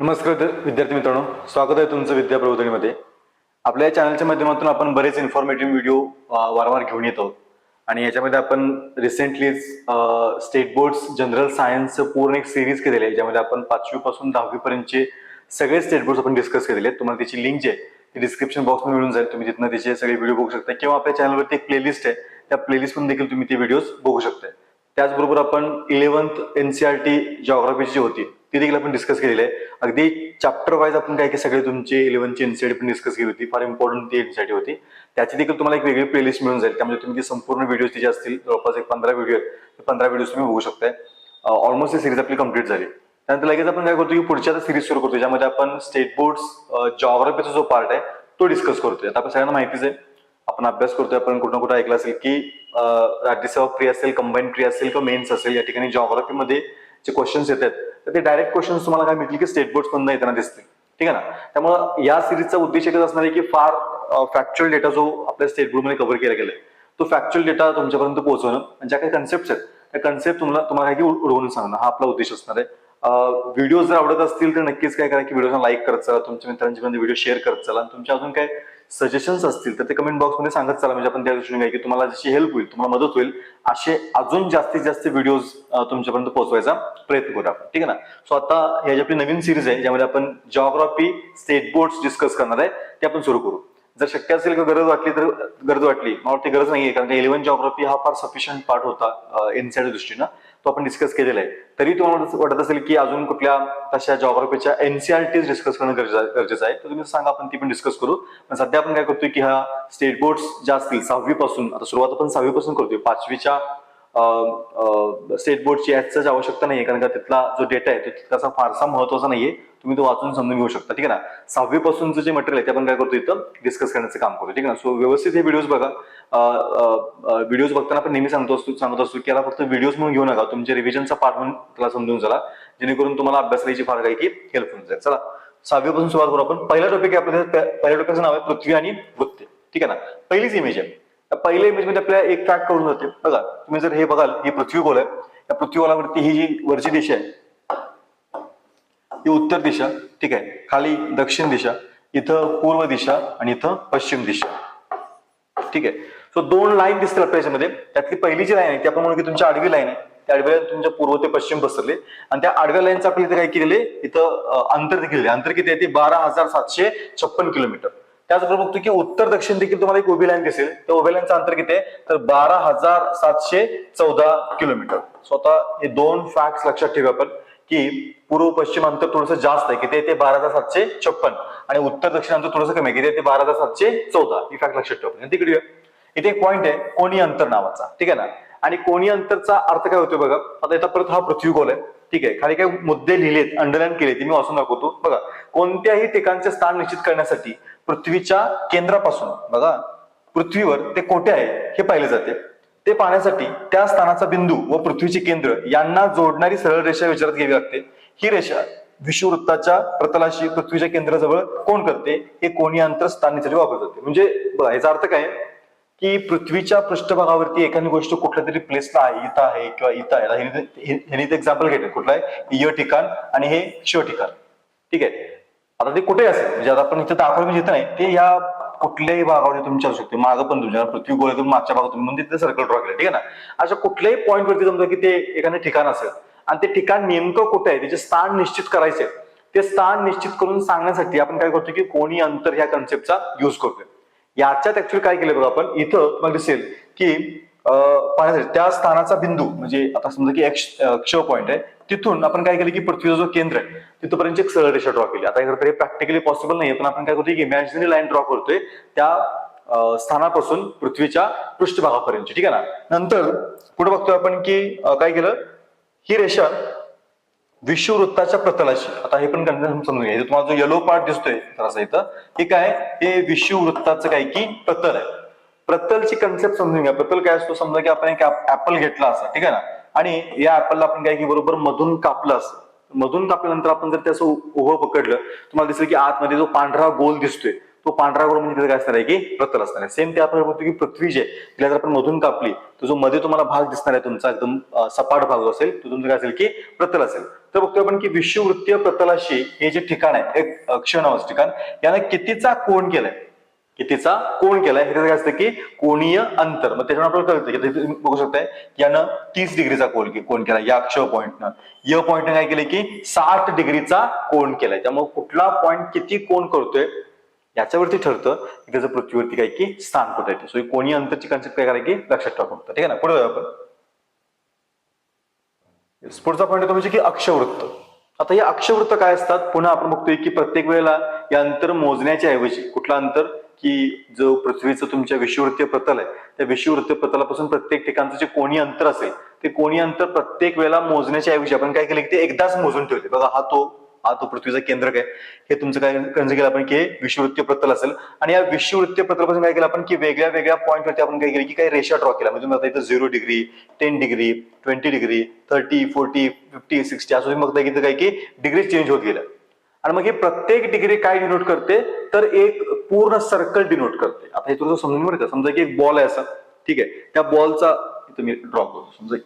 नमस्कार विद्यार्थी मित्रांनो स्वागत आहे तुमचं विद्या प्रबोधनीमध्ये. आपल्या या चॅनलच्या माध्यमातून आपण बरेच इन्फॉर्मेटिव्ह व्हिडिओ वारंवार घेऊन येतो आणि याच्यामध्ये आपण रिसेंटलीच स्टेट बोर्ड्स जनरल सायन्सचं पूर्ण एक सिरीज केलेली आहे ज्यामध्ये आपण पाचवीपासून दहावीपर्यंतचे सगळे स्टेट बोर्ड्स आपण डिस्कस केलेले आहेत. तुम्हाला त्याची लिंक जी आहे ती डिस्क्रिप्शन बॉक्समध्ये मिळून जाईल. तुम्ही तिथनं त्याचे सगळे व्हिडिओ बघू शकता. किंवा आपल्या चॅनलवरती एक प्लेलिस्ट आहे त्या प्लेलिस्टमधून देखील तुम्ही ते व्हिडिओज बघू शकता. त्याचबरोबर आपण इलेव्हन्थ एनसीआरटी जॉग्राफीची होती ती देखील आपण डिस्कस केलेली आहे. अगदी चॅप्टर वाईज आपण काय काय सगळे तुमचे इलेव्हनची एनसीआयटी पण डिस्कस केली होती. फार इम्पॉर्टंट ती एनसीआयटी होती. त्याची देखील तुम्हाला एक वेगळी प्लेलिस्ट मिळून जाईल. त्यामध्ये तुम्ही संपूर्ण व्हिडिओ तिचे असतील जवळपास एक पंधरा व्हिडिओ आहेत. पंधरा व्हिडिओ तुम्ही बघू शकताय. ऑलमोस्ट ही सिरीज आपली कंप्लीट झाली. त्यानंतर लगेच आपण काय करतो की पुढच्या सिरीज सुरू करतो ज्यामध्ये आपण स्टेट बोर्ड्स जॉग्राफीचा जो पार्ट आहे तो डिस्कस करतोय. आता आपण सगळ्यांना माहितीच आहे. आपण अभ्यास करतोय आपण कुठं कुठं ऐकलं असेल की अं, राज्यसेवा असेल कंबाईन फ्री असेल किंवा मेन्स असेल या ठिकाणी जॉग्राफीमध्ये जे क्वेश्चन्स येतात तर ते डायरेक्ट क्वेश्चन्स तुम्हाला काय मिळतील की स्टेट बोर्ड मधून येताना दिसतील. ठीक आहे ना? त्यामुळे या सिरीजचा उद्देश एकच असणार आहे की फार फॅक्च्युअल डेटा जो आपल्या स्टेट बोर्डमध्ये कव्हर केला गेला तो फॅक्च्युअल डेटा तुमच्यापर्यंत पोहोचवणं आणि ज्या काही कन्सेप्ट आहेत त्या कन्सेप्ट तुम्हाला तुम्हाला काही उडवून सांगणं हा आपला उद्देश असणार आहे. व्हिडिओ जर आवडत असतील तर नक्कीच काय करा की व्हिडिओला लाईक करत चला तुमच्या मित्रांच्या व्हिडिओ शेअर करत चला. आणि तुमच्या अजून काय सजेशन्स असतील तर ते कमेंट बॉक्समध्ये सांगत चला. म्हणजे आपण त्या दृष्टीने काय की तुम्हाला जशी हेल्प होईल तुम्हाला मदत होईल असे अजून जास्तीत जास्त व्हिडिओज तुमच्यापर्यंत पोहोचवायचा प्रयत्न करू आपण. ठीक आहे ना? सो आता ह्या जी आपली नवीन सिरीज आहे ज्यामध्ये आपण जॉग्राफी स्टेट बोर्ड डिस्कस करणार आहे ते आपण सुरू करू. जर शक्य असेल किंवा गरज वाटली तर गरज वाटली. मला वाटते गरज नाहीये कारण इलेव्हन जॉग्राफी हा फार सफिशियंट पार्ट होता एनसीआरच्या दृष्टीनं. तो आपण डिस्कस केलेला आहे. तरी तुम्हाला वाटत- असेल की अजून कुठल्या तशा जॉग्राफीच्या एनसीआरटीज डिस्कस करणं गरजेचं आहे. तर तुम्ही सांगा आपण ती पण डिस्कस करू. पण सध्या आपण काय करतोय की हा स्टेट बोर्ड्स ज्या असतील सहावी पासून आता सुरुवात आपण सहावी पासून करतोय. पाचवीच्या स्टेट बोर्डची याची आवश्यकता नाहीये कारण का तिथला जो डेटा आहे तो तितकासा फारसा महत्त्वाचा नाहीये. तुम्ही तो वाचून समजून घेऊ शकता ठीक आहे ना? सहावी पासूनचं जे मटेरियल आहे ते आपण काय करतो इथं डिस्कस करण्याचं काम करतो ठीक आहे ना? सो व्यवस्थित हे व्हिडिओज बघा. व्हिडिओज बघताना आपण नेहमी सांगतो असतो सांगत असतो की याला फक्त व्हिडिओज म्हणून घेऊ नका. तुमच्या रिव्हिजनचा पार्ट म्हणून त्याला समजून चला. जेणेकरून तुम्हाला अभ्यास करायची फार काही की हेल्प होऊन जाईल. चला. सहावी पासून सुरुवात करू आपण. पहिला टॉपिक आहे आपल्या पहिल्या टॉपिकचं नाव आहे पृथ्वी आणि वृत्ते ठीक आहे ना? पहिलीच इमेज आहे. पहिल्या इमेजमध्ये आपल्याला एक ट्रॅक करून जाते. बघा तुम्ही जर हे बघाल ही पृथ्वी गोल आहे या पृथ्वीगोलावरती ही जी वरची दिशा आहे ही उत्तर दिशा ठीक आहे. खाली दक्षिण दिशा इथं पूर्व दिशा आणि इथं पश्चिम दिशा. ठीक आहे. सो दोन लाईन दिसतील आपल्या याच्यामध्ये. त्यातली पहिली जी लाईन आहे ती आपण म्हणू की तुमची आडवी लाईन आहे. त्या आडव्या तुमच्या पूर्व ते पश्चिम पसरले. आणि त्या आडव्या लाईनचं आपल्याला इथे काय केलेले इथं अंतर देखील अंतर किती आहे? ते बारा हजार सातशे छप्पन किलोमीटर. त्याचबरोबर बघतो की उत्तर दक्षिण देखील तुम्हाला एक उभी लाईन दिसेल. त्या उभ्या लाईनचं अंतर किती आहे? तर बारा हजार सातशे चौदा किलोमीटर. स्वतः हे दोन फॅक्ट लक्षात ठेवू आपण की पूर्व पश्चिम अंतर थोडंसं जास्त आहे. किती ते बारा हजार सातशे छप्पन. आणि उत्तर दक्षिण अंतर थोडंसं कमी आहे. किती ते बारा हजार सातशे चौदा. ही फॅक्ट लक्षात ठेवू आपण. तिकडे इथे एक पॉईंट आहे कोणी अंतर नावाचा. ठीक आहे ना? आणि कोणी अंतरचा अर्थ काय होतो बघा? आता इथं परत हा पृथ्वी गोल आहे. ठीक आहे. खाली काही मुद्दे लिहिलेत अंडरलाईन केले ते मी वाचून दाखवतो. बघा कोणत्याही ठिकाणचे स्थान निश्चित करण्यासाठी पृथ्वीच्या केंद्रापासून. बघा पृथ्वीवर ते कोठे आहे हे पाहिले जाते. ते पाहण्यासाठी त्या स्थानाचा बिंदू व पृथ्वीचे केंद्र यांना जोडणारी सरळ रेषा विचारात घ्यावी लागते. ही रेषा विषुववृत्ताच्या प्रतलाशी पृथ्वीच्या केंद्राजवळ कोण करते? हे कोणी अंतर स्थान निश्चितीसाठी वापरले जाते म्हणजे बघा याचा अर्थ काय? की पृथ्वीच्या पृष्ठभागावरती एखादी गोष्ट कुठल्या तरी प्लेसला आहे इथं आहे किंवा इथं आहे. आता ह्याने- एक्झाम्पल घेतलं. कुठलं आहे? य ठिकाण आणि हे श ठिकाण. ठीक आहे? आता ते कुठे असेल? म्हणजे आता आपण इथे दाखवलं म्हणजे इथं नाही ते या कुठल्याही भागावर तुम्ही चालू शकते मागं पण तुमच्या पृथ्वी गोळ्यातून मागच्या भागात तुम्ही म्हणजे तिथे सर्कल ड्रॉ केलं ठीक आहे ना? अशा कुठल्याही पॉईंट वरती समजा की ते एखादं ठिकाण असेल आणि ते ठिकाण नेमकं कुठे आहे त्याचे स्थान निश्चित करायचे ते स्थान निश्चित करून सांगण्यासाठी आपण काय करतो की कोणी अंतर ह्या कन्सेप्टचा युज करतोय. याच्यात ऍक्च्युअली काय केलं बघा आपण इथं तुम्हाला दिसेल की पाहण्यासाठी त्या स्थानाचा बिंदू म्हणजे आता समजा की एक्स क्ष पॉईंट आहे तिथून आपण काय केलं की पृथ्वीचं जो केंद्र आहे तिथपर्यंत एक सरळ रेषा ड्रॉ केली. आता हे प्रॅक्टिकली पॉसिबल नाही पण आपण काय करतोय की इमॅजिनरी लाईन ड्रॉ करतोय त्या स्थानापासून पृथ्वीच्या पृष्ठभागापर्यंत ठीक आहे ना? नंतर पुढे बघतोय आपण की काय केलं? ही रेषा विश्ववृत्ताच्या प्रतलाशी आता हे पण कन्सेप्ट समजून घ्या. तुम्हाला जो येलो पार्ट दिसतोय जरासा इथं हे काय? हे विश्ववृत्ताचं काय की प्रतल आहे. प्रतलची कन्सेप्ट समजून घ्या. प्रतल काय असतो? समजा की आपण एक ऍपल घेतला असा ठीक आहे ना? आणि या ऍपलला आपण काय की बरोबर मधून कापलं असं. मधून कापल्यानंतर आपण जर त्याचं उभं पकडलं तुम्हाला दिसेल की आतमध्ये जो पांढरा गोल दिसतोय तो पांढरा गोल म्हणजे तिथे काय असणार आहे की प्रतल असणार आहे. सेम ते आपण बघतो की पृथ्वी जे आहे, तिला जर आपण मधून कापली तर जो मध्ये तुम्हाला भाग दिसणार आहे तुमचा एकदम सपाट भाग जो असेल तो तुमचं काय असेल की प्रतल असेल. तर बघतोय आपण की विश्ववृत्तीय प्रतलाशी हे जे ठिकाण आहे एक क्षण ठिकाण यानं कितीचा कोण केलाय? की तिचा कोण केलाय? हे काय असतं की कोणीय अंतर. मग त्याच्यावर आपल्याला कळतं की बघू शकताय की यानं तीस डिग्रीचा कोण कोण केला या अक्ष पॉईंटनं य पॉईंटनं काय केलं की साठ डिग्रीचा कोण केलाय? त्यामुळे कुठला पॉईंट किती कोण करतोय? याच्यावरती ठरतं. की त्याचं पृथ्वीवरती काय की स्थान कुठे येते सो कोणी अंतरची कन्सेप्ट काय करायची? लक्षात ठेवा फक्त. ठीक आहे ना? पुढे जाऊ आपण. पुढचा पॉईंट येतो म्हणजे की अक्षवृत्त. आता हे अक्षवृत्त काय असतात? पुन्हा आपण बघतोय की प्रत्येक वेळेला या अंतर मोजण्याच्या ऐवजी कुठलं अंतर? की जो पृथ्वीचं तुमच्या विषुवृत्तीय प्रतल आहे त्या विषुवृत्तीय प्रतलापासून प्रत्येक ठिकाणचं जे कोणी अंतर असेल ते कोणी अंतर प्रत्येक वेळेला मोजण्याच्या ऐवजी आपण काय केलं की ते एकदाच मोजून ठेवले. बघा हा तो हा तो पृथ्वीचा केंद्रक आहे. हे तुमचं काय कन्झ केलं आपण की हे विषुवृत्तीय प्रतल असेल. आणि या विषुवृत्तीय प्रतलापासून काय केलं आपण की वेगळ्या वेगळ्या पॉईंटवरती आपण काय केलं की काही रेषा ड्रॉ केला म्हणजे तुम्ही आता इथं zero degree ten degree twenty degree thirty forty fifty sixty असं तुम्ही बघताय की काय की डिग्री चेंज होत गेलं आणि मग हे प्रत्येक डिग्री काय डिनोट करते? तर एक पूर्ण सर्कल डिनोट करते. आता हे तुला समजून बरं का. समजा की एक बॉल आहे असा. ठीक आहे. त्या बॉलचा तुम्ही ड्रॉ करतो समजा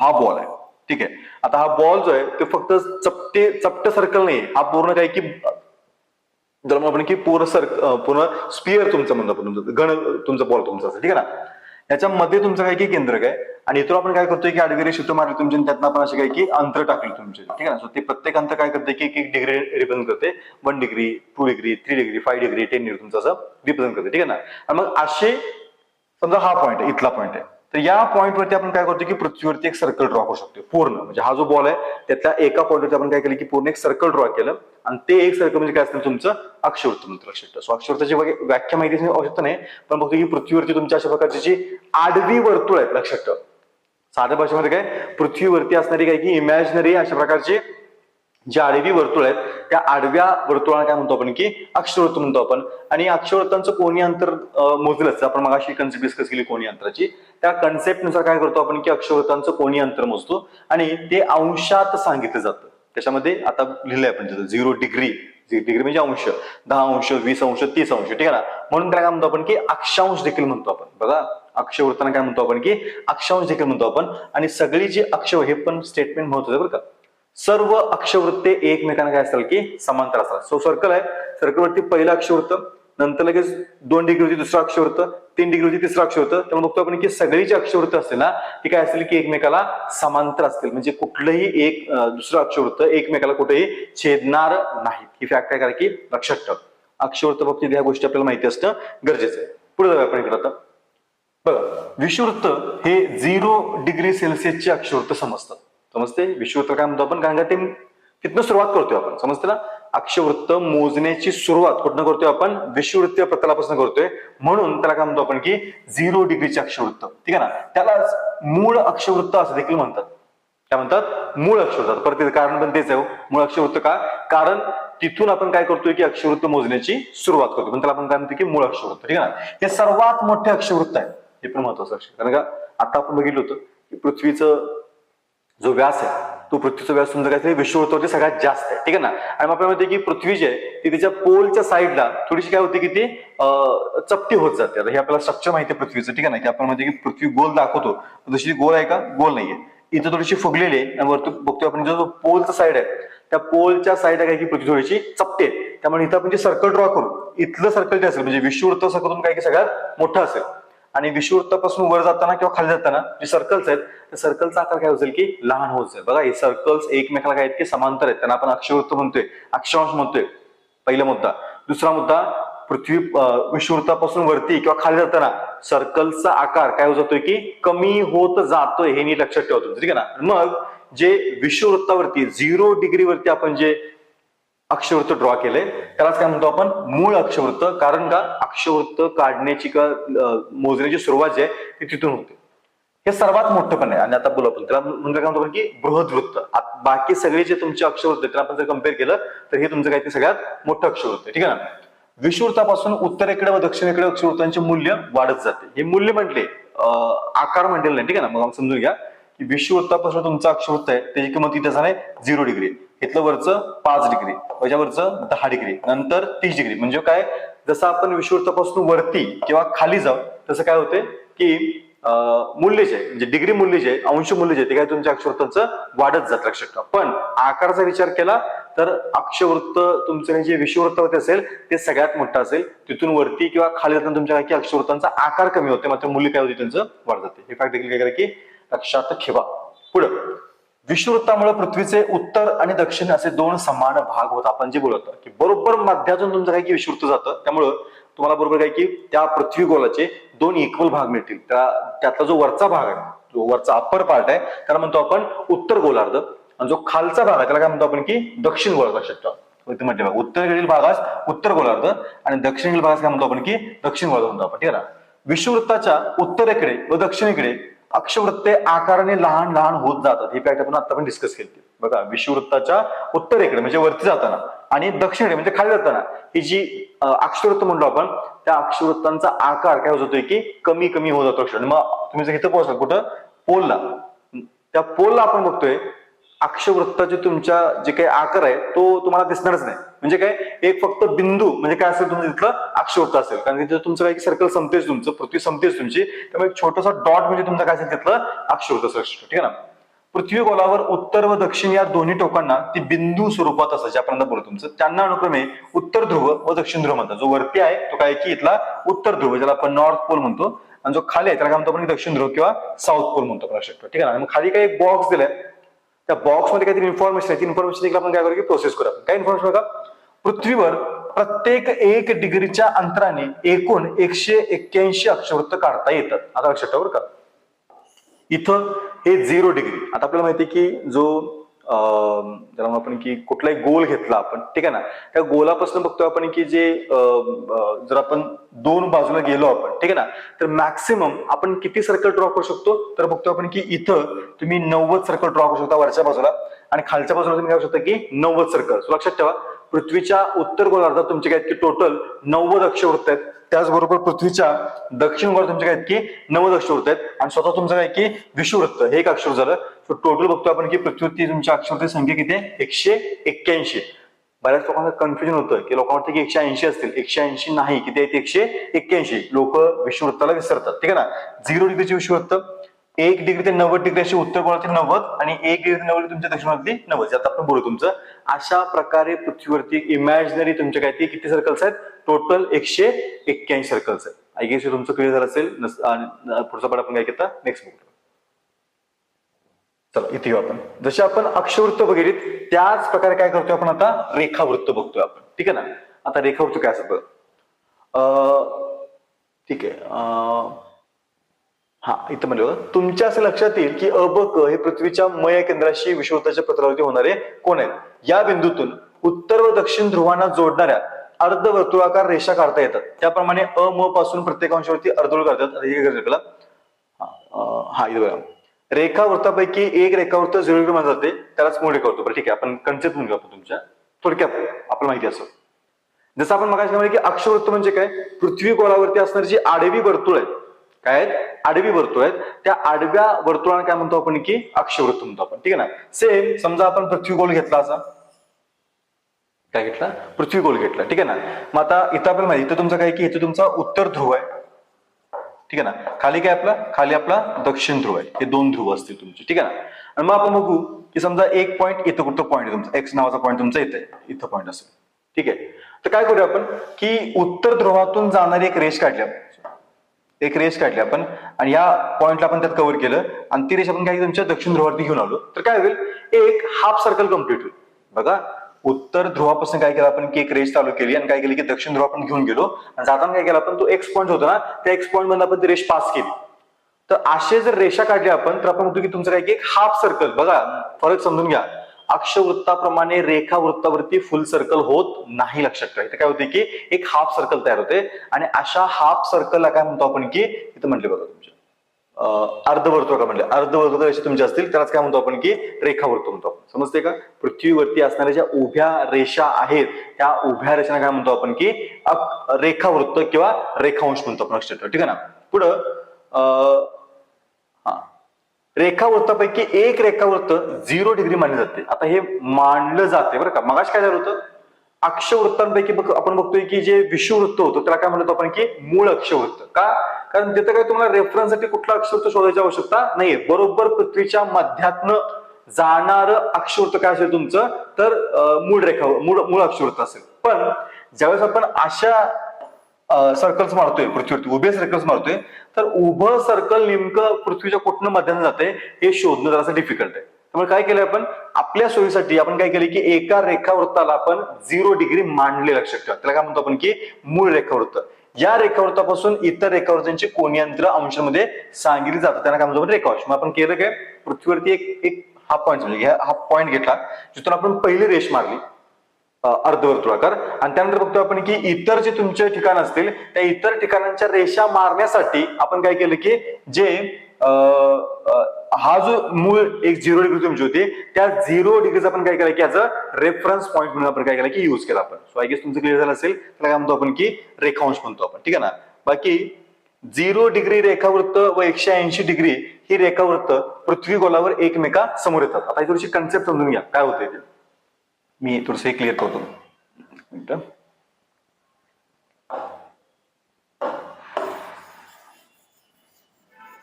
हा बॉल आहे. ठीक आहे. आता हा बॉल जो आहे तो फक्त चपटे चपट सर्कल नाही हा पूर्ण काय की जर मग आपण की पूर्ण सर्क पूर्ण स्पियर तुमचं म्हणतो आपण तुमचं गण तुमचं बॉल तुमचं असं. ठीक आहे ना? याच्यामध्ये तुमचं काय की केंद्रक आहे आणि इथून आपण काय करतोय की आडवेरी सूत्र मारली तुमची आणि त्यातनं आपण असे काय की अंतर टाकली तुमचे. ठीक आहे ना? सो ते प्रत्येक अंतर काय करते की एक डिग्री रिप्रेझेंट करते. One degree two degree three degree five degree ten degree तुमचं असं रिप्रेझेंट करते. ठीक आहे ना? मग असे समजा हा पॉईंट आहे इथला पॉईंट आहे. तर या पॉईंटवरती आपण काय करतो की पृथ्वीवरती एक सर्कल ड्रॉ करू शकतो पूर्ण. म्हणजे हा जो बॉल आहे त्यातल्या एका पॉईंटवरती आपण काय केलं की पूर्ण एक सर्कल ड्रॉ केलं. आणि ते एक सर्कल म्हणजे काय असतं तुमचं? अक्षवृत्त म्हणतो लक्षात सो अक्षवृत्ताची व्याख्या माहिती असणे आवश्यकता नाही पण बघतो की पृथ्वीवरती तुमच्या अशा प्रकारची जी आडवी वर्तुळ आहेत लक्षात ठेवा. साध्या भाषेमध्ये काय? पृथ्वीवरती असणारी काय की इमॅजिनरी अशा प्रकारची ज्या आडवी वर्तुळ आहेत त्या आडव्या वर्तुळाला काय म्हणतो आपण की अक्षवृत्त म्हणतो आपण. आणि अक्षवृत्तांचं कोणी अंतर मोजलंच. मोजलं असतं आपण मगाशी कन्सेप्ट डिस्कस केली कोणी अंतराची. त्या कन्सेप्टनुसार काय करतो आपण की अक्षवृत्तांचं कोणी अंतर मोजतो. आणि ते अंशात सांगितलं जातं. त्याच्यामध्ये आता लिहिलंय आपण त्याचं झिरो डिग्री डिग्री म्हणजे अंश. दहा अंश वीस अंश तीस अंश. ठीक आहे ना? म्हणून त्याला काय म्हणतो आपण की अक्षांश देखील म्हणतो आपण. बघा अक्षवृत्तांना काय म्हणतो आपण की अक्षांश देखील म्हणतो आपण. आणि सगळी जी अक्ष हे पण स्टेटमेंट महत्वाचं बरं का. सर्व अक्षवृत्ते एकमेकांना काय असतात की समांतर असतात. सो सर्कल आहे. सर्कलवरती पहिलं अक्षवृत्त नंतर लगेच दोन डिग्रीवरती दुसरं अक्षवृत्त तीन डिग्रीवरती तिसरं अक्षवृत्त. त्यामुळे बघतो आपण की सगळीची अक्षवृत्त असतील ना ती काय असेल की एकमेकाला समांतर असतील. म्हणजे कुठलंही एक दुसरं अक्षवृत्त एकमेकाला कुठेही छेदणार नाही. ही फॅक्ट काय करा की लक्षात ठेव. अक्षवृत्त बाबतीत ह्या गोष्टी आपल्याला माहिती असणं गरजेचं आहे. पुढे जाऊया आपण इकडे आता. बघा विषुवृत्त हे झिरो डिग्री सेल्सिअसचे अक्षवृत्त समजतात समजते? विषुवृत्त काय म्हणतो आपण कारण का ते तिथनं सुरुवात करतोय आपण. समजते ना? अक्षवृत्त मोजण्याची सुरुवात कुठनं करतोय आपण? विषुवृत्तीय प्रतलापासून करतोय. म्हणून त्याला काय म्हणतो आपण की झिरो डिग्रीचे अक्षवृत्त. ठीक आहे ना? त्याला मूळ अक्षवृत्त असं देखील म्हणतात. काय म्हणतात? मूळ अक्षवृत्त. परत त्याचं कारण पण तेच आहे हो. मूळ अक्षवृत्त का? कारण तिथून आपण काय करतोय की अक्षवृत्त मोजण्याची सुरुवात करतो पण त्याला आपण काय म्हणतो की मूळ अक्षवृत्त. ठीक आहे ना? हे सर्वात मोठे अक्षवृत्त आहे. हे पण महत्वाचं अक्षर कारण का? आता आपण बघितलं होतं की पृथ्वीचं जो व्यास आहे तो पृथ्वीचा व्यास समजा काय विश्ववृत्तावरती सगळ्यात जास्त आहे ठीक आहे ना? आणि मग आपल्याला माहिती की पृथ्वी जी आहे ती तिच्या पोलच्या साईडला थोडीशी काय होते की ती चपटी होत जाते. आता हे आपल्याला स्ट्रक्चर माहिती आहे पृथ्वीचं ठीक आहे ना? की आपण माहिती की पृथ्वी गोल दाखवतो. तशी गोल आहे का? गोल नाहीये. इथं थोडीशी फुगलेली आहे आणि वरती बघतोय आपण जो पोलचा साईड आहे त्या पोलच्या साईडला काय की पृथ्वी थोडीशी चपटे त्यामुळे इथं आपण जे सर्कल ड्रॉ करू इथलं सर्कल जे असेल म्हणजे विश्ववृत्त सर्कल काय की सगळ्यात मोठं असेल. आणि विषुवृत्तापासून वर जाताना किंवा खाली जाताना जे सर्कल्स आहेत त्या सर्कलचा आकार काय होईल की लहान होत जाईल. बघा हे सर्कल्स एकमेकाला काय आहेत की समांतर आहेत. त्यांना आपण अक्षवृत्त म्हणतोय अक्षांश म्हणतोय. पहिला मुद्दा. दुसरा मुद्दा पृथ्वी विषुवृत्तापासून वरती किंवा खाली जाताना सर्कलचा आकार काय होत जातोय की कमी होत जातोय हे नीट लक्षात ठेवा तुमचं ठीक आहे ना? मग जे विषुवृत्तावरती झिरो डिग्रीवरती आपण जे अक्षवृत्त ड्रॉ केले त्यालाच काय म्हणतो आपण? मूळ अक्षवृत्त. कारण का? अक्षवृत्त काढण्याची का मोजण्याची सुरुवात जी आहे ती तिथून होते. हे सर्वात मोठं पण आहे. आणि आता बोलू आपण. त्याला म्हणजे काय म्हणतो की बृहद वृत्त. बाकी सगळे जे तुमचे अक्षवृत्त त्याला आपण जर कंपेअर केलं तर हे तुमचं काय ते सगळ्यात मोठं अक्षवृत्त आहे. ठीक आहे ना? विषुवृत्तापासून उत्तरेकडे व दक्षिणेकडे अक्षवृत्तांचे मूल्य वाढत जाते. हे मूल्य म्हटले आकार म्हटलेलं नाही. ठीक आहे ना? मग आपण समजून घ्या. की विषुवृत्तापासून तुमचं अक्षवृत्त आहे त्याची किंमत इथे आहे झिरो डिग्री इथलं वरचं पाच डिग्री त्याच्यावरचं दहा डिग्री नंतर तीस डिग्री म्हणजे काय? जसं आपण विषुवृत्तापासून वरती किंवा खाली जाऊ तसं काय होते की मूल्य जे आहे, म्हणजे डिग्री मूल्य जे आहे, अंश मूल्य जे आहे, ते काय तुमच्या अक्षवृत्ताचं वाढत जात लक्षात ठेवा. पण आकाराचा विचार केला तर अक्षवृत्त तुमचं जे विषुवृत्तावरती असेल ते सगळ्यात मोठं असेल. तिथून वरती किंवा खाली जाताना तुमच्या काय की अक्षवृत्तांचा आकार कमी होते मात्र मूल्य काय होते त्यांचं वाढत जाते. हे फॅक्ट देखील काय करा की लक्षात ठेवा. पुढं. विषुवृत्तामुळे पृथ्वीचे उत्तर आणि दक्षिण असे दोन समान भाग होत आपण जे बोलत की बरोबर मध्यातून तुमचं काय की विषुवृत्त जातं. त्यामुळं तुम्हाला बरोबर काय की त्या पृथ्वी गोलाचे दोन इक्वल भाग मिळतील. त्या त्यातला जो वरचा भाग आहे जो वरचा अप्पर पार्ट आहे त्याला म्हणतो आपण उत्तर गोलार्ध. आणि जो खालचा भाग आहे त्याला काय म्हणतो आपण की दक्षिण गोलार्ध शकतो म्हटले बघा उत्तरेकडील भागास उत्तर गोलार्ध आणि दक्षिणेकडील भागास काय म्हणतो आपण की दक्षिण गोलार्ध म्हणतो आपण. ठीक आहे ना? विषुवृत्ताच्या उत्तरेकडे व दक्षिणेकडे अक्षवृत्ते आकाराने लहान लहान होत जातात. ही फॅक्ट आपण आता पण डिस्कस केली बघा विषुवृत्ताच्या उत्तरेकडे म्हणजे वरती जाताना आणि दक्षिणेकडे म्हणजे खाली जाताना ही जी अक्षवृत्त म्हणलो आपण त्या अक्षवृत्तांचा आकार काय होत होतोय की कमी कमी होत जातो अक्षर. आणि मग तुम्ही जर इथं पोहोचला कुठं? पोलला. त्या पोलला आपण बघतोय अक्षवृत्ताचे तुमच्या जे काही आकार आहे तो तुम्हाला दिसणारच नाही. म्हणजे काय एक फक्त बिंदू म्हणजे काय असेल तुमचं तिथलं अक्षवृत्त असेल. कारण तिथं तुमचं काय सर्कल संपतेच तुमचं पृथ्वी संपतेच तुमची. त्यामुळे एक छोटासा डॉट म्हणजे तुमचं काय असेल तिथलं अक्षवृत्त असेल ठीक आहे ना? पृथ्वी गोलावर उत्तर व दक्षिण या दोन्ही टोकांना ती बिंदू स्वरूपात असं ज्यापर्यंत बोलतो तुमचं. त्यांना अनुक्रमे उत्तर ध्रुव व दक्षिण ध्रुव म्हणतात. जो वरती आहे तो काय की इथला उत्तर ध्रुव ज्याला आपण नॉर्थ पोल म्हणतो. आणि जो खाली आहे त्याला काय म्हणतो आपण दक्षिण ध्रुव किंवा साऊथ पोल म्हणतो आपण शकतो ठीक आहे ना? मग खाली काही बॉक्स दिलाय. त्या बॉक्समध्ये काहीतरी इन्फॉर्मेशन आहे. ती इन्फॉर्मेशन देखील आपण काय करू की प्रोसेस करू आपण काय इन्फॉर्मेशन का पृथ्वीवर प्रत्येक एक डिग्रीच्या अंतराने एकूण एकशे एक्क्याऐंशी अक्षवृत्त काढता येतात. आता लक्षात ठेवा का. इथं हे झिरो डिग्री. आता आपल्याला माहिती आहे की जो अं, ज्याला आपण की कुठलाही गोल घेतला आपण ठीक आहे ना? त्या गोलापासून बघतो आपण की जे जर आपण दोन बाजूला गेलो आपण ठीक आहे ना? तर मॅक्सिमम आपण किती सर्कल ड्रॉ करू शकतो? तर बघतो आपण की इथं तुम्ही नव्वद सर्कल ड्रॉ करू शकता वरच्या बाजूला आणि खालच्या बाजूला तुम्ही काय करू शकता की नव्वद सर्कल लक्षात ठेवा. पृथ्वीच्या उत्तर गोलार्धात तुमचे काय की टोटल नव्वद अक्षवृत्त आहेत. त्याचबरोबर पृथ्वीच्या दक्षिण गोलार्धात तुमचे काय इतकी की नव्वद अक्षवृत्त आहेत. आणि स्वतः तुमचं काय की विषुवृत्त हे एक अक्षर झालं. तर टोटल बघतो आपण की पृथ्वीची तुमच्या अक्षरची संख्या किती आहे? एकशे एक्क्याऐंशी. बऱ्याच लोकांना कन्फ्युजन होतं की लोकांना वाटतं की एकशे ऐंशी असतील. एकशे ऐंशी नाही. किती आहेत? एकशे एक्क्याऐंशी. लोक विषुवृत्ताला विसरतात. ठीक आहे ना? झिरो डिग्रीची विषुवृत्त एक डिग्री ते नव्वद डिग्री अशी उत्तर गोळातील नव्वद. आणि एक डिग्री नव्वद तुमच्या दक्षिणातली नव्वद. आता आपण बोलू तुमचं. अशा प्रकारे पृथ्वीवरती इमॅजिनरी तुमच्या काय ते किती सर्कल्स आहेत? टोटल एकशे एक्क्याऐंशी सर्कल्स आहेत. आय गेस तुमचं क्लिअर झालं असेल. पुढचा पाठ आपण काय घेता? नेक्स्ट बघू चला इथे येऊ आपण. जसे आपण अक्षवृत्त बघितली त्याच प्रकारे काय करतोय आपण आता? रेखावृत्त बघतोय आपण. ठीक आहे ना? आता रेखावृत्त काय असं बघ. अं, ठीक आहे. हा इथं म्हणलं तुमच्या असं लक्षात येईल की अ ब क हे पृथ्वीच्या मय केंद्राशी विषुवृत्ताच्या पत्रावरती होणारे कोण आहेत? या बिंदूतून उत्तर व दक्षिण ध्रुवांना जोडणाऱ्या अर्धवर्तुळाकार रेषा काढता येतात. त्याप्रमाणे अ म पासून प्रत्येक अंशावरती अर्धवर्तुळ काढतात. हे हा, इथं बघा. रेखावृत्तापैकी एक रेखावृत्त झिरो डिग्री मध्ये जाते. त्यालाच मूळ रेखावृत्त बरं ठीक आहे. आपण कन्सेप्ट म्हणून आपण तुमच्या. थोडक्यात आपल्याला माहिती असं. जसं आपण मगाशी की अक्षवृत्त म्हणजे काय? पृथ्वी गोलावरती असणारी जी आडवी वर्तुळ आहेत काय आहेत? आडवी वर्तुळ आहेत. त्या आडव्या वर्तुळाला काय म्हणतो आपण की अक्षवृत्त म्हणतो आपण. ठीक आहे ना? सेम समजा आपण पृथ्वी गोल घेतला असा. काय घेतला? पृथ्वी गोल घेतला. ठीक आहे ना? मग आता इथं आपल्याला माहिती इथं तुमचं काय की इथं तुमचा उत्तर ध्रुव आहे. ठीक आहे ना? खाली काय आपला? खाली आपला दक्षिण ध्रुव आहे. हे दोन ध्रुव असतील तुमचे. ठीक आहे ना? आणि मग आपण बघू की समजा एक पॉईंट इथं कुठं पॉईंट तुमचा? एक्स नावाचा पॉईंट तुमचा इथं इथं पॉईंट असेल. ठीक आहे? तर काय करूया आपण? की उत्तर ध्रुवातून जाणारी एक रेष काढली आपण. एक रेस काढली आपण. आणि या पॉइंटला आपण त्यात कव्हर केलं. आणि ती रेस आपण काय तुमच्या दक्षिण ध्रुवावरती घेऊन आलो. तर काय होईल? एक हाफ सर्कल कंप्लीट होईल. बघा. उत्तर ध्रुवापासून काय केलं आपण? की एक रेस चालू केली. आणि काय केली? की दक्षिण ध्रुव आपण घेऊन गेलो. आणि जाताना काय केलं आपण? तो एक्स पॉईंट होता ना त्या एक्स पॉईंट मधून आपण ती रेष पास केली. तर असे जर रेषा काढली आपण तर आपण म्हणतो की तुमचं काय की एक हाफ सर्कल बघा फरक समजून घ्या. अक्षवृत्ताप्रमाणे रेखावृत्तावरती फुल सर्कल होत नाही लक्षात ठेवा. इथे काय होते की एक हाफ सर्कल तयार होते आणि अशा हाफ सर्कलला काय म्हणतो आपण की इथं म्हटले बघा तुमच्या अर्धवर्तुळ का म्हणले अर्धवर्तुळ रेषा तुमच्या असतील? त्यालाच काय म्हणतो आपण की रेखावृत्त म्हणतो आपण. समजते का? पृथ्वीवरती असणाऱ्या ज्या उभ्या रेषा आहेत त्या उभ्या रेषांना काय म्हणतो आपण की रेखावृत्त किंवा रेखांश म्हणतो आपण. लक्षात ठेवा. ठीक आहे ना? पुढं अं, रेखावृत्तापैकी एक रेखावृत्त झिरो डिग्री मानले जाते. आता हे मांडलं जाते बरं का. मगाश काय झालं होतं? अक्षवृत्तांपैकी बघ- आपण बघतोय की जे विषुवृत्त होतं त्याला काय म्हणतो आपण की मूळ अक्षवृत्त. का? कारण तिथं काय तुम्हाला रेफरन्ससाठी कुठला अक्षवृत्त शोधायची आवश्यकता नाहीये. बरोबर पृथ्वीच्या मध्यातनं जाणारं अक्षवृत्त काय असेल तुमचं? तर मूळ रेखा मूळ मूळ अक्षवृत्त असेल. पण ज्यावेळेस आपण अशा सर्कल्स मारतोय पृथ्वीवरती. उभे सर्कल्स मारतोय. तर उभं सर्कल नेमकं पृथ्वीच्या कुठनं मध्यानं जाते हे शोधणं जरासं डिफिकल्ट आहे. त्यामुळे काय केलंय आपण? आपल्या सोयीसाठी आपण काय केलं की एका रेखावृत्ताला आपण झिरो डिग्री मांडले लक्षात ठेवा. त्याला काय म्हणतो आपण की मूळ रेखावृत्त. या रेखावृत्तापासून इतर रेखावृत्तांची कोणयंत्र अंशामध्ये सांगितली जातात. त्यांना काय म्हणतो आपण? रेखांश. मग आपण केलं काय? पृथ्वीवरती एक एक हा पॉईंट म्हणजे हा पॉईंट घेतला जिथून आपण पहिली रेष मारली. अर्धवर्तुळाकार. आणि त्यानंतर बघतो आपण की इतर जे तुमचे ठिकाण असतील त्या इतर ठिकाणांच्या रेषा मारण्यासाठी आपण काय केलं की जे हा जो मूळ एक झिरो डिग्री तुमची होती त्या झिरो डिग्रीचा आपण काय केलं की याचा रेफरन्स पॉईंट म्हणून आपण काय केलं की युज केला आपण. सो आय गेस तुमचं क्लिअर झालं असेल. तर काय म्हणतो आपण की रेखांश म्हणतो आपण. ठीक आहे ना? बाकी झिरो डिग्री रेखावृत्त व एकशे ऐंशी डिग्री ही रेखावृत्त पृथ्वी गोलावर एकमेका समोर येतात. आता ही थोडीशी कन्सेप्ट समजून घ्या. काय होते मी थोडस हे क्लिअर करतो मिनिटं.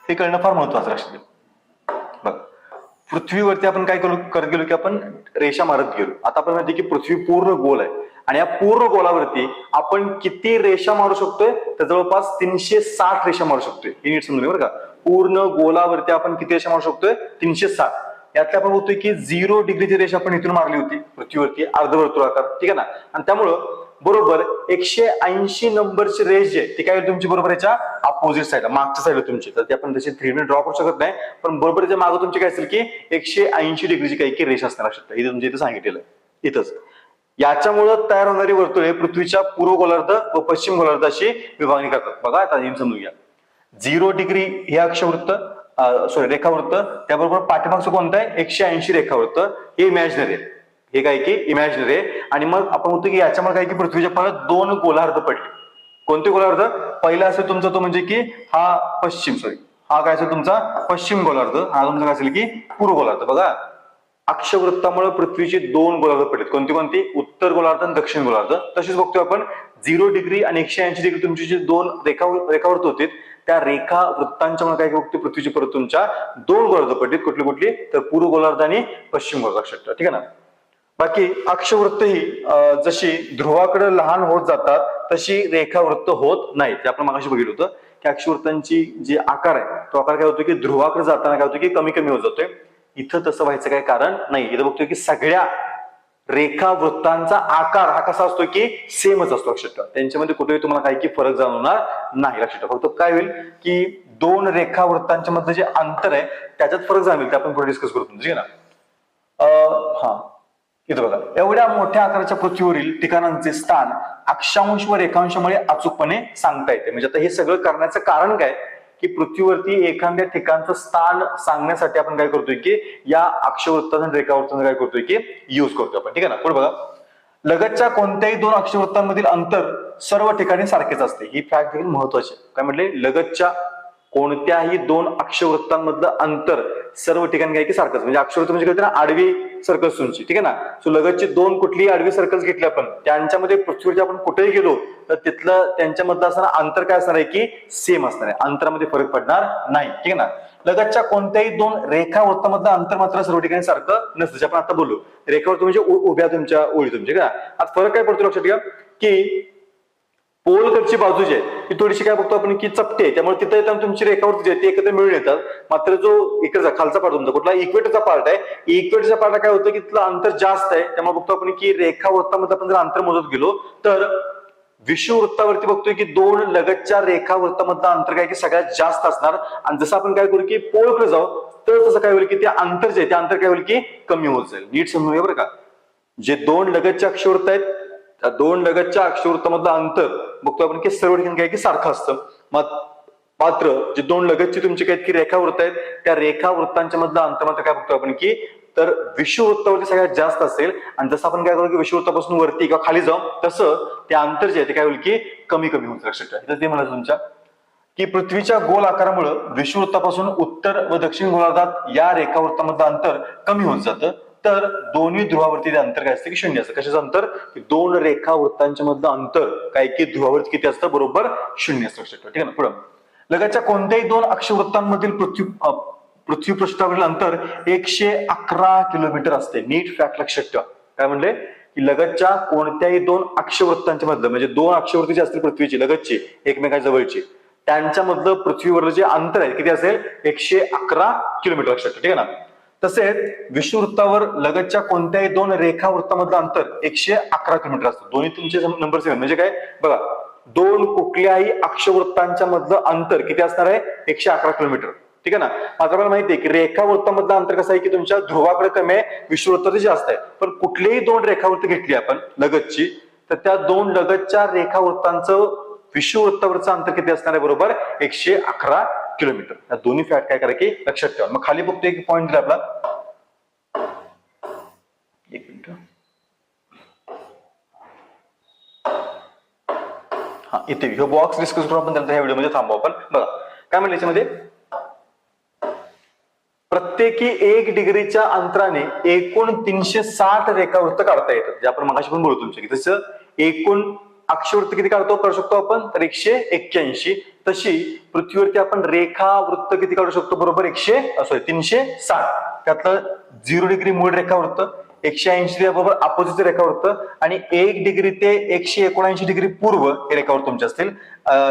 हे कळणं फार महत्वाचं लक्षात घ्या बघ पृथ्वीवरती आपण काय करू करत गेलो की आपण रेषा मारत गेलो. आता आपण माहिती की पृथ्वी पूर्ण गोल आहे. आणि या पूर्ण गोलावरती आपण किती रेषा मारू शकतोय? तर जवळपास तीनशे साठ रेषा मारू शकतोय. हे नीट समजून बरं का? पूर्ण गोलावरती आपण किती रेषा मारू शकतोय? तीनशे साठ. यातल्या आपण बोलतोय की झिरो डिग्रीची रेष आपण इथून मारली होती पृथ्वीवरती अर्धवर्तुळाकार ठीक आहे ना? आणि त्यामुळं बरोबर एकशे ऐंशी नंबरची रेष जी आहे ती काय होईल तुमची? बरोबर याच्या अपोजिट साईडला मागच्या साईडला तुमची. तर ती आपण तशी थ्री ड्रॉ करू शकत नाही. पण बरोबर याच्या मागं तुमची काय असेल की एकशे ऐंशी डिग्रीची काही की रेष असणार लक्षात इथे तुमच्या इथे सांगितलेलं आहे. इथंच. याच्यामुळं तयार होणारी वर्तुळे पृथ्वीच्या पूर्व गोलार्ध व पश्चिम गोलार्ध अशी विभागणी करतात. बघा आता समजून घ्या. झिरो डिग्री हे अक्षवृत्त सॉरी रेखावृत्त त्याबरोबर पाठीमागचं कोणतं आहे? एकशे ऐंशी रेखावृत्त हे इमॅजिनरी आहे. हे काय की इमॅजिनरी आहे. आणि मग आपण म्हणतो की याच्यामुळे काय की पृथ्वीच्या परत दोन गोलार्ध पडले कोणते गोलार्ध? पहिला असेल तुमचा तो म्हणजे की हा पश्चिम सॉरी हा काय असेल तुमचा? पश्चिम गोलार्ध. हा तुमचा काय असेल की पूर्व गोलार्ध. बघा. अक्षवृत्तामुळे पृथ्वीचे दोन गोलार्ध पडलेत कोणती कोणती? उत्तर गोलार्ध आणि दक्षिण गोलार्ध. तसेच बघतोय आपण. झिरो डिग्री आणि एकशे ऐंशी डिग्री तुमचे जे दोन रेखा रेखावृत्त होते त्या रेखा वृत्तांच्या काय बघतो पृथ्वीची परत तुमच्या दोन गोलार्ध पडलीत कुठली कुठली? तर पूर्व गोलार्ध आणि पश्चिम गोलार्ध ठीक आहे ना? बाकी अक्षवृत्त ही जशी ध्रुवाकडे लहान होत जातात तशी रेखावृत्त होत नाही ते आपण मागाशी बघितलं होतं. की अक्षवृत्तांची जी आकार आहे तो आकार काय होतो की ध्रुवाकडे जाताना काय होतो की कमी कमी होत जातोय. इथं तसं व्हायचं काय कारण नाही. इथं बघतोय की सगळ्या रेखा वृत्तांचा आकार हा कसा असतो की सेमच असतो लक्षात ठेवा. त्यांच्यामध्ये कुठेही तुम्हाला काही की फरक जाणवणार नाही लक्षात ठेवा. फक्त काय होईल की दोन रेखा वृत्तांच्या मधलं जे अंतर आहे त्याच्यात फरक जाणवेल ते आपण पुढे डिस्कस करतो ठीक आहे ना? अं, हा. इथं बघा. एवढ्या मोठ्या आकाराच्या पृथ्वीवरील ठिकाणांचे स्थान अक्षांश व रेखांशामुळे अचूकपणे सांगता येते. म्हणजे आता हे सगळं करण्याचं कारण काय? की पृथ्वीवरती एखाद्या ठिकाणचं स्थान सांगण्यासाठी आपण काय करतोय की या अक्षवृत्ताचा आणि रेखावृत्ताचं काय करतोय की युज करतोय आपण. ठीक आहे ना? पुढे बघा. लगतच्या कोणत्याही दोन अक्षवृत्तांमधील अंतर सर्व ठिकाणी सारखेच असते. ही फॅक्ट देखील महत्वाची आहे. काय म्हटले? लगतच्या कोणत्याही दोन अक्षवृत्तांमधलं अंतर सर्व ठिकाणी काय की सारखंच म्हणजे अक्षवृत्त म्हणजे ना आडवी सर्कल्स तुमची. ठीक आहे ना? सो लगतची दोन कुठलीही आडवी सर्कल्स घेतली आपण त्यांच्यामध्ये पृथ्वीवरती आपण कुठेही गेलो तर तिथलं त्यांच्यामधलं असणार अंतर काय असणार आहे की सेम असणार आहे. अंतरामध्ये फरक पडणार नाही. ठीक आहे ना? लगतच्या कोणत्याही दोन रेखावृत्तामधलं अंतर मात्र सर्व ठिकाणी सारखं नसतं. जे आपण आता बोललो रेखावृत्त म्हणजे उभ्या तुमच्या ओळी तुमच्या का आता फरक काय पडतो लक्षात घ्या की पोलकडची बाजू जी आहे ती थोडीशी काय बघतो आपण की चपटे आहे. त्यामुळे तिथे येताना तुमची रेखावृत्ती जी आहे ती एकत्र मिळून येतात. मात्र जो इकडचा खालचा पार्ट तुमचा कुठला इक्वेटरचा पार्ट आहे इक्वेटरचा पार्ट काय होतं की तिथलं अंतर जास्त आहे. त्यामुळे बघतो आपण की रेखावृत्तामध्ये आपण जर अंतर मोजत गेलो तर विषुवृत्तावरती बघतोय की दोन लगतच्या रेखावृत्तामधलं अंतर काय की सगळ्यात जास्त असणार. आणि जसं आपण काय करू की पोळकडे जाऊ तर तसं काय होईल की ते अंतर जे आहे ते अंतर काय होईल की कमी होत जाईल. नीट समजून बरं का. जे दोन लगतच्या अक्षवृत्त आहेत त्या दोन लगतच्या अक्षवृत्तामधलं अंतर बघतो आपण की सर्व ठिकाणी काय की सारखं असतं. मग मात्र जे दोन लगतची तुमची काही की रेखावृत्त आहेत त्या रेखावृत्तांच्या मधलं अंतर मात्र काय बघतो आपण की तर विषुवृत्तावरती सगळ्यात जास्त असेल आणि जसं आपण काय करू की विषुवृत्तापासून वरती किंवा खाली जाऊ तसं ते अंतर जे आहे ते काय होईल की कमी कमी होत लक्षात ठेवा. ते म्हणायचं तुमच्या की पृथ्वीच्या गोल आकारामुळं विषुवृत्तापासून उत्तर व दक्षिण गोलार्धात या रेखावृत्तामधलं अंतर कमी होत जातं. तर दोन्ही ध्रुवावरती अंतर काय असतं की शून्य असतं. कशाचं अंतर? दोन रेखा वृत्तांच्या मधलं अंतर काय की ध्रुवावरती किती असतं? बरोबर शून्य असतं लक्षात ठीक आहे ना? पुढं. लगतच्या कोणत्याही दोन अक्षवृत्तांमधील पृथ्वी पृथ्वी पृष्ठावरील अंतर एकशे अकरा किलोमीटर असते. नीट फॅक्ट लक्षात ठेवा. काय म्हणले? की लगतच्या कोणत्याही दोन अक्षवृत्तांच्या मधलं म्हणजे दोन अक्षवृत्ती जी असतील पृथ्वीची लगतची एकमेकांच्या त्यांच्यामधलं त्यांच्या जे अंतर आहे किती असेल? एकशे अकरा किलोमीटर लक्षात ठेवा, ठीक आहे ना? तसेच विषुवृत्तावर लगतच्या कोणत्याही दोन रेखावृत्तामधलं अंतर एकशे अकरा किलोमीटर असतं. दोन्ही तुमचे नंबर सेम म्हणजे काय? बघा दोन कुठल्याही अक्षवृत्तांच्या मधलं अंतर किती असणार आहे? एकशे अकरा किलोमीटर. ठीक आहे ना? मात्र आपल्याला माहिती आहे की रेखावृत्तामधलं अंतर कसं आहे की तुमच्या ध्रुवाकडे कमी आहे विषुवृत्ताचं जास्त आहे. पण कुठलीही दोन रेखावृत्त घेतली आपण लगतची तर त्या दोन लगतच्या रेखावृत्तांचं विषुवृत्तावरचं अंतर किती असणार आहे? बरोबर एकशे अकरा किलोमीटर. या दोन्ही फॅट काय करायचे लक्षात ठेवा. मग खाली बघतो एक पॉईंट दिला आपला. एक मिनिट. हा इथे हे बॉक्स डिस्कस करून आपण त्यानंतर ह्या व्हिडिओमध्ये थांबू आपण. बघा काय म्हणलं याच्यामध्ये? प्रत्येकी एक डिग्रीच्या अंतराने एकूण तीनशे साठ रेखावृत्त काढता येतात. जे आपण मगाशी पण बोलतो तुमच्या जसं एकूण अक्षवृत्त किती काढतो? करू शकतो आपण? तर एकशे एक्क्याऐंशी. तशी पृथ्वीवरती आपण रेखावृत्त किती काढू शकतो? बरोबर एकशे सॉरी तीनशे साठ. त्यातलं झिरो डिग्री मूळ रेखावृत्त एकशे ऐंशी बरोबर अपोजिट रेखावृत्त आणि एक डिग्री ते एकशे एकोणऐंशी डिग्री पूर्व हे रेखावर तुमचे असतील.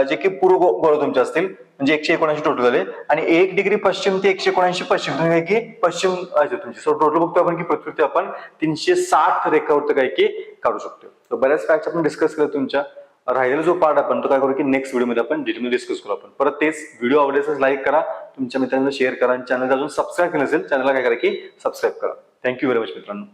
जे की पूर्व गोळ तुमचे असतील. म्हणजे एकशे एकोणऐंशी टोटल झाले आणि एक डिग्री पश्चिम ते एकशे एकोणऐंशी पश्चिम. काय की पश्चिम तुमची. सो टोटल बघतो आपण की पृथ्वीवरती आपण तीनशे साठ रेखावृत्त काय की काढू शकतो बऱ्याच फॅक्ट आपण डिस्कस केलं तुमच्या. राहिलेला जो पार्ट आपण तो काय करू की नेक्स्ट व्हिडिओमध्ये आपण डिटेलमध्ये डिस्कस करू आपण. परत तेच व्हिडिओ आवडल्यास लाईक करा तुमच्या मित्रांना शेअर करा आणि चॅनल अजून सबस्क्राईब केलं असेल चॅनलला काय करा की सबस्क्राईब करा. थँक्यू व्हेरी मच मित्रांनो.